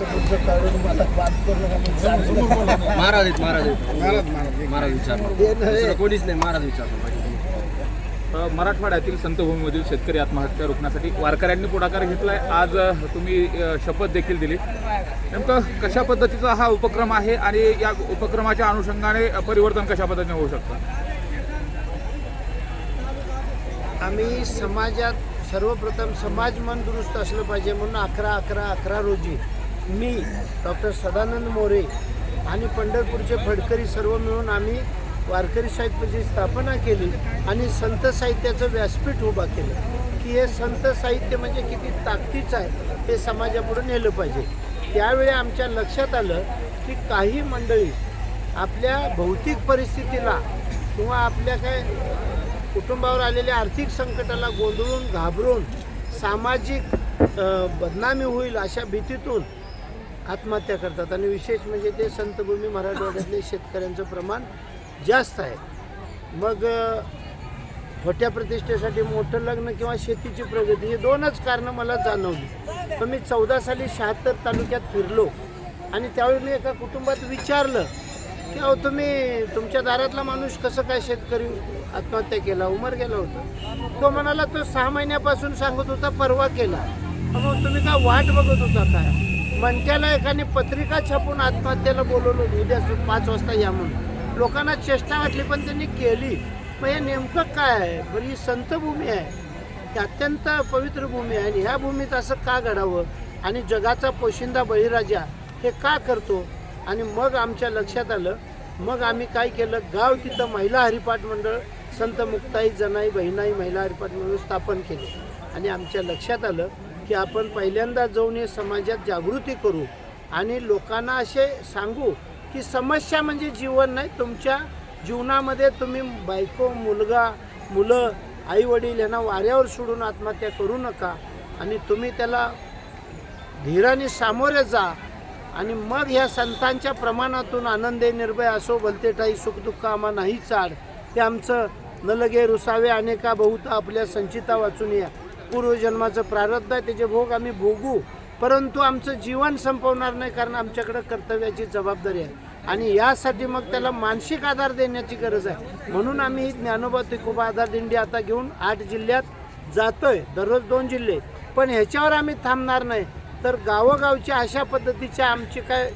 महाराज आहेत महाराज आहेत. महाराज विचार कोणीच नाही महाराज विचार मराठवाड्यातील संतभूमीमधील शेतकरी आत्महत्या रोखण्यासाठी वारकऱ्यांनी पुढाकार घेतलाय. आज तुम्ही शपथ देखील दिली. नेमकं कशा पद्धतीचा हा उपक्रम आहे आणि या उपक्रमाच्या अनुषंगाने परिवर्तन कशा पद्धतीने होऊ शकतं? आम्ही समाजात सर्वप्रथम समाज मन दुरुस्त असलं पाहिजे म्हणून अकरा अकरा अकरा रोजी मी डॉक्टर सदानंद मोरे आणि पंढरपूरचे फडकरी सर्व मिळून आम्ही वारकरी साहित्याची स्थापना केली आणि संत साहित्याचं व्यासपीठ उभा केलं. की हे संत साहित्य म्हणजे किती ताकदीचं आहे हे समाजापुढे नेलं पाहिजे. त्यावेळी आमच्या लक्षात आलं की काही मंडळी आपल्या भौतिक परिस्थितीला किंवा आपल्या काय कुटुंबावर आलेल्या आर्थिक संकटाला गोंधळून घाबरून सामाजिक बदनामी होईल अशा भीतीतून आत्महत्या करतात. आणि विशेष म्हणजे ते संतभूमी मराठवाड्यातले शेतकऱ्यांचं प्रमाण जास्त आहे. मग अ, प्रतिष्ठेसाठी मोठं लग्न किंवा शेतीची प्रगती ही दोनच कारणं मला जाणवली. पण मी चौदा साली शहात्तर तालुक्यात फिरलो आणि त्यावेळी मी एका कुटुंबात विचारलं की अहो तुम्ही तुमच्या दारातला माणूस कसं काय शेतकरी आत्महत्या केला? उमर गेला होता. तो म्हणाला तो सहा महिन्यापासून सांगत होता परवा केला. मग तुम्ही का वाट बघत होता काय? मंट्याला एकाने पत्रिका छापून आत्महत्येला बोलवलं उद्या पाच वाजता या म्हणून. लोकांना चेष्टा वाटली पण त्यांनी केली. मग हे नेमकं काय आहे? बरं ही संतभूमी आहे. ही अत्यंत पवित्र भूमी आहे. आणि ह्या भूमीत असं का घडावं? आणि जगाचा पोशिंदा बळीराजा हे का करतो? आणि मग आमच्या लक्षात आलं मग आम्ही काय केलं? गाव तिथं महिला हरिपाठ मंडळ संत मुक्ताई जनाई बहिणाई महिला हरिपाठ मंडळ स्थापन केले. आणि आमच्या लक्षात आलं की आपण पहिल्यांदा जाऊन हे समाजात जागृती करू आणि लोकांना असे सांगू की समस्या म्हणजे जीवन नाही तुमच्या जीवनामध्ये तुम्ही बायको मुलगा मुलं आई वडील यांना वाऱ्यावर सोडून आत्महत्या करू नका आणि तुम्ही त्याला धीराने सामोरे जा आणि मग ह्या संतांच्या प्रमाणातून आनंदे निर्भय असो भलते सुखदुःख आम्हा नाही चाड. ते आमचं न लगे रुसावे अनेका बहुता आपल्या संचिता वाचून या. पूर्वजन्माचं प्रारब्ध आहे त्याचे भोग आम्ही भोगू. परंतु आमचं जीवन संपवणार नाही कारण आमच्याकडं कर्तव्याची जबाबदारी आहे. आणि यासाठी मग त्याला मानसिक आधार देण्याची गरज आहे. म्हणून आम्ही ही ज्ञानोबा तुकोबा आधार दिंडी आता घेऊन आठ जिल्ह्यात जातोय. दररोज दोन जिल्हे. पण ह्याच्यावर आम्ही थांबणार नाही. तर गावोगावच्या अशा पद्धतीच्या आमचे काय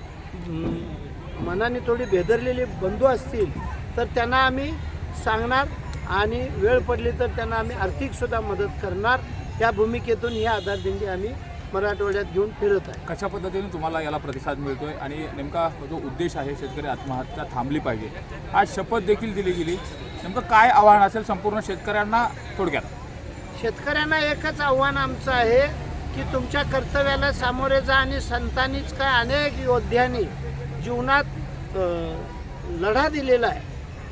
मनाने थोडी भेदरलेले बंधू असतील तर त्यांना आम्ही सांगणार. आणि वेळ पडली तर त्यांना आम्ही आर्थिकसुद्धा मदत करणार. त्या भूमिकेतून ही आधार दिंडी आम्ही मराठवाड्यात घेऊन फिरत आहे. कशा पद्धतीने तुम्हाला याला प्रतिसाद मिळतोय आणि नेमका जो उद्देश आहे शेतकरी आत्महत्या थांबली पाहिजे आज शपथ देखील दिली गेली. नेमकं काय आव्हान असेल संपूर्ण शेतकऱ्यांना थोडक्यात? शेतकऱ्यांना एकच आव्हान आमचं आहे की तुमच्या कर्तव्याला सामोरे जा आणि संतांनीच काय अनेक योद्ध्यांनी जीवनात लढा दिलेला आहे.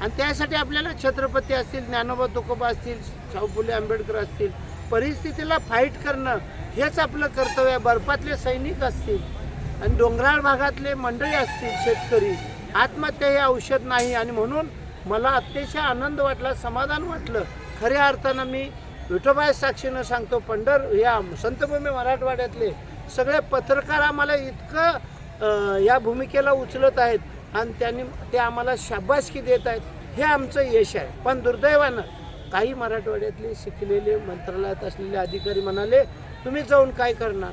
आणि त्यासाठी आपल्याला छत्रपती असतील ज्ञानोबा तुकोबा असतील शाहू फुले आंबेडकर असतील परिस्थितीला फाईट करणं हेच आपलं कर्तव्य आहे. बर्फातले सैनिक असतील आणि डोंगराळ भागातले मंडळी असतील शेतकरी आत्महत्या हे औषध नाही. आणि म्हणून मला अतिशय आनंद वाटला समाधान वाटलं. खऱ्या अर्थानं मी विठोबाय साक्षीनं सांगतो पंढर या संतभूमी मराठवाड्यातले सगळे पत्रकार आम्हाला इतकं या भूमिकेला उचलत आहेत आणि त्यांनी ते आम्हाला शाबासकी देत आहेत. हे आमचं यश आहे. पण दुर्दैवानं काही मराठवाड्यातले शिकलेले मंत्रालयात असलेले अधिकारी म्हणाले तुम्ही जाऊन काय करणार?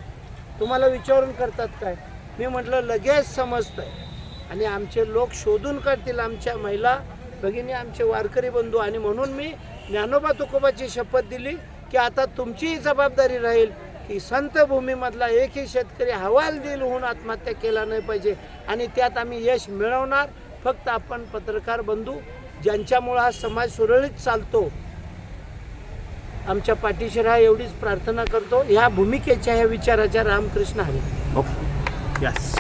तुम्हाला विचारून करतात काय? मी म्हटलं लगेच समजतंय. आणि आमचे लोक शोधून काढतील आमच्या महिला भगिनी आमचे वारकरी बंधू. आणि म्हणून मी ज्ञानोबा तुकोबाची शपथ दिली की आता तुमचीही जबाबदारी राहील की संत भूमीमधला एकही शेतकरी हवाल दिल होऊन आत्महत्या केला नाही पाहिजे. आणि त्यात आम्ही यश मिळवणार. फक्त आपण पत्रकार बंधू ज्यांच्यामुळं हा समाज सुरळीत चालतो. आमच्या पाठीशी राहा एवढीच प्रार्थना करतो. ह्या भूमिकेच्या ह्या विचाराच्या रामकृष्ण हरी. Okay yes